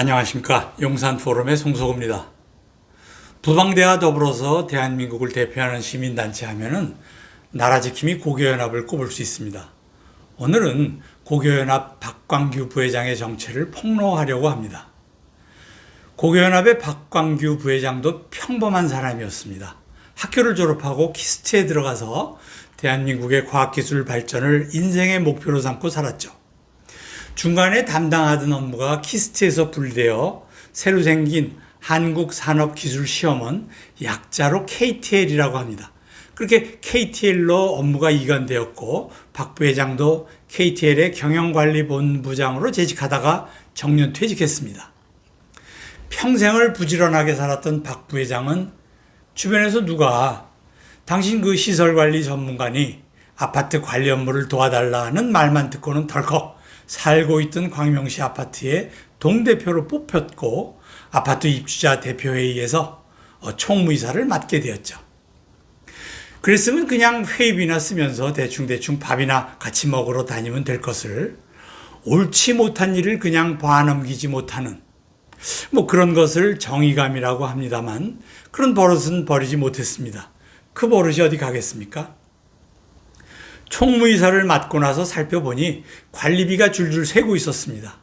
안녕하십니까. 용산포럼의 송소구입니다. 부방대와 더불어서 대한민국을 대표하는 시민단체 하면은 나라지킴이 고교연합을 꼽을 수 있습니다. 오늘은 고교연합 박광규 부회장의 정체를 폭로하려고 합니다. 고교연합의 박광규 부회장도 평범한 사람이었습니다. 학교를 졸업하고 키스트에 들어가서 대한민국의 과학기술 발전을 인생의 목표로 삼고 살았죠. 중간에 담당하던 업무가 키스트에서 분리되어 새로 생긴 한국산업기술시험원 약자로 KTL이라고 합니다. 그렇게 KTL로 업무가 이관되었고 박 부회장도 KTL의 경영관리본부장으로 재직하다가 정년 퇴직했습니다. 평생을 부지런하게 살았던 박 부회장은 주변에서 누가 당신 그 시설관리 전문가니 아파트 관리 업무를 도와달라는 말만 듣고는 덜컥 살고 있던 광명시 아파트의 동대표로 뽑혔고 아파트 입주자 대표회의에서 어, 총무이사를 맡게 되었죠. 그랬으면 그냥 회의비나 쓰면서 대충대충 밥이나 같이 먹으러 다니면 될 것을 옳지 못한 일을 그냥 봐넘기지 못하는 뭐 그런 것을 정의감이라고 합니다만 그런 버릇은 버리지 못했습니다. 그 버릇이 어디 가겠습니까? 총무이사를 맡고 나서 살펴보니 관리비가 줄줄 새고 있었습니다.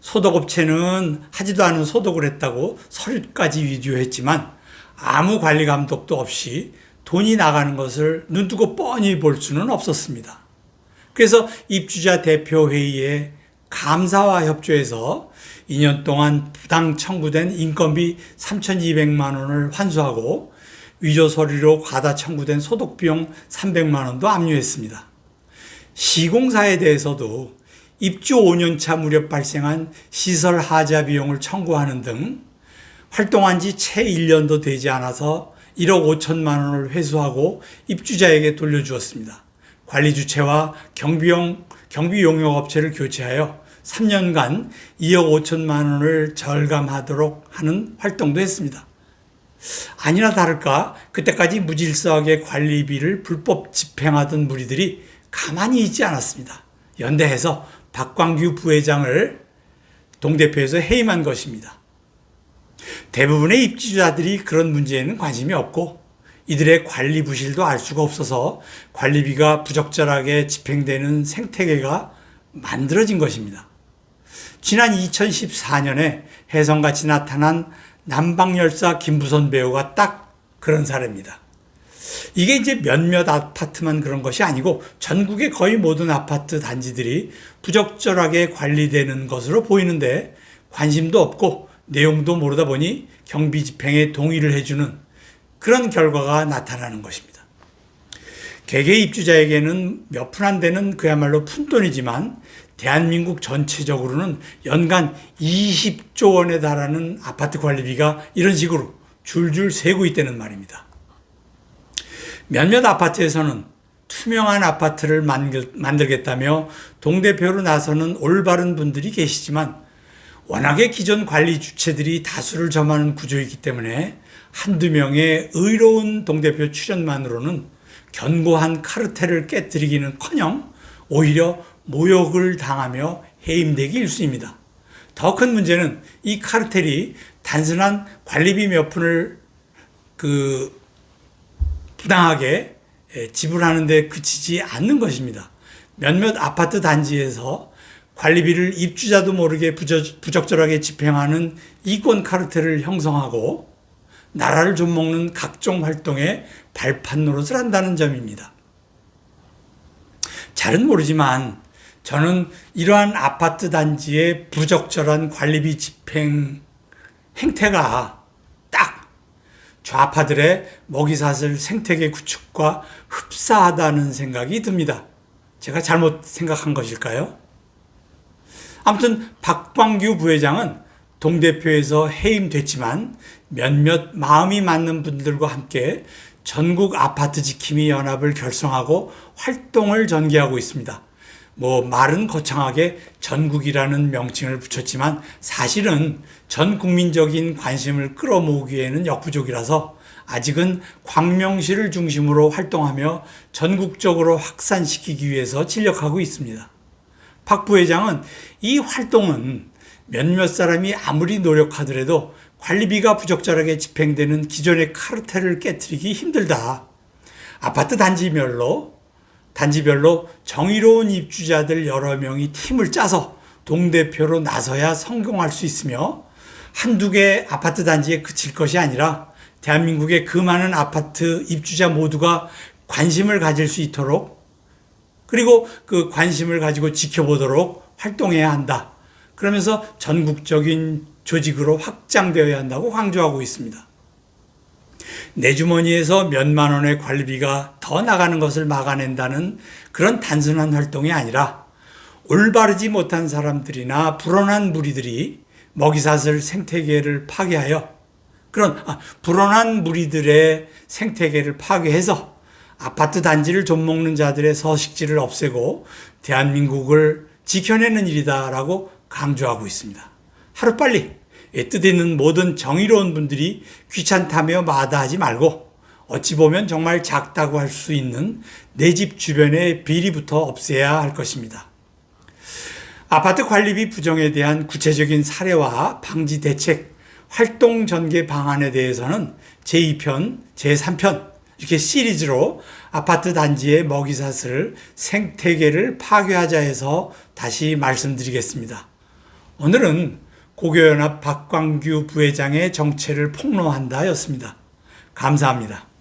소독업체는 하지도 않은 소독을 했다고 서류까지 위조했지만 아무 관리 감독도 없이 돈이 나가는 것을 눈뜨고 뻔히 볼 수는 없었습니다. 그래서 입주자 대표회의에 감사와 협조해서 2년 동안 부당 청구된 인건비 3,200만 원을 환수하고 위조 서류로 과다 청구된 소독 비용 300만 원도 압류했습니다. 시공사에 대해서도 입주 5년차 무렵 발생한 시설 하자 비용을 청구하는 등 활동한 지 채 1년도 되지 않아서 1억 5천만 원을 회수하고 입주자에게 돌려주었습니다. 관리 주체와 경비용 경비 용역 업체를 교체하여 3년간 2억 5천만 원을 절감하도록 하는 활동도 했습니다. 아니나 다를까 그때까지 무질서하게 관리비를 불법 집행하던 무리들이 가만히 있지 않았습니다. 연대해서 박광규 부회장을 동대표에서 해임한 것입니다. 대부분의 입주자들이 그런 문제에는 관심이 없고 이들의 관리 부실도 알 수가 없어서 관리비가 부적절하게 집행되는 생태계가 만들어진 것입니다. 지난 2014년에 혜성같이 나타난 남방열사 김부선 배우가 딱 그런 사례입니다. 이게 이제 몇몇 아파트만 그런 것이 아니고 전국의 거의 모든 아파트 단지들이 부적절하게 관리되는 것으로 보이는데 관심도 없고 내용도 모르다 보니 경비 집행에 동의를 해주는 그런 결과가 나타나는 것입니다. 개개 입주자에게는 몇 푼 안 되는 그야말로 푼돈이지만 대한민국 전체적으로는 연간 20조 원에 달하는 아파트 관리비가 이런 식으로 줄줄 새고 있다는 말입니다. 몇몇 아파트에서는 투명한 아파트를 만들겠다며 동대표로 나서는 올바른 분들이 계시지만 워낙에 기존 관리 주체들이 다수를 점하는 구조이기 때문에 한두 명의 의로운 동대표 출연만으로는 견고한 카르텔을 깨뜨리기는 커녕 오히려 모욕을 당하며 해임되기 일쑤입니다. 더 큰 문제는 이 카르텔이 단순한 관리비 몇 푼을 그 부당하게 지불하는 데 그치지 않는 것입니다. 몇몇 아파트 단지에서 관리비를 입주자도 모르게 부적절하게 집행하는 이권 카르텔을 형성하고 나라를 좀먹는 각종 활동에 발판 노릇을 한다는 점입니다. 잘은 모르지만 저는 이러한 아파트 단지의 부적절한 관리비 집행 행태가 딱 좌파들의 먹이사슬 생태계 구축과 흡사하다는 생각이 듭니다. 제가 잘못 생각한 것일까요? 아무튼 박광규 부회장은 동대표에서 해임됐지만 몇몇 마음이 맞는 분들과 함께 전국 아파트 지킴이 연합을 결성하고 활동을 전개하고 있습니다. 뭐 말은 거창하게 전국이라는 명칭을 붙였지만 사실은 전 국민적인 관심을 끌어모으기에는 역부족이라서 아직은 광명시를 중심으로 활동하며 전국적으로 확산시키기 위해서 진력하고 있습니다. 박 부회장은 이 활동은 몇몇 사람이 아무리 노력하더라도 관리비가 부적절하게 집행되는 기존의 카르텔을 깨뜨리기 힘들다. 아파트 단지별로 단지별로 정의로운 입주자들 여러 명이 팀을 짜서 동대표로 나서야 성공할 수 있으며 한두 개 아파트 단지에 그칠 것이 아니라 대한민국의 그 많은 아파트 입주자 모두가 관심을 가질 수 있도록 그리고 그 관심을 가지고 지켜보도록 활동해야 한다. 그러면서 전국적인 조직으로 확장되어야 한다고 강조하고 있습니다. 내 주머니에서 몇만 원의 관리비가 더 나가는 것을 막아낸다는 그런 단순한 활동이 아니라 올바르지 못한 사람들이나 불온한 무리들이 먹이사슬 생태계를 파괴하여 그런 아, 불온한 무리들의 생태계를 파괴해서 아파트 단지를 좀먹는 자들의 서식지를 없애고 대한민국을 지켜내는 일이다라고 강조하고 있습니다. 하루빨리 뜻 있는 모든 정의로운 분들이 귀찮다며 마다하지 말고 어찌 보면 정말 작다고 할 수 있는 내 집 주변의 비리부터 없애야 할 것입니다. 아파트 관리비 부정에 대한 구체적인 사례와 방지 대책, 활동 전개 방안에 대해서는 제2편, 제3편 이렇게 시리즈로 아파트 단지의 먹이사슬 생태계를 파괴하자 해서 다시 말씀드리겠습니다. 오늘은 고교연합 박광규 부회장의 정체를 폭로한다 였습니다. 감사합니다.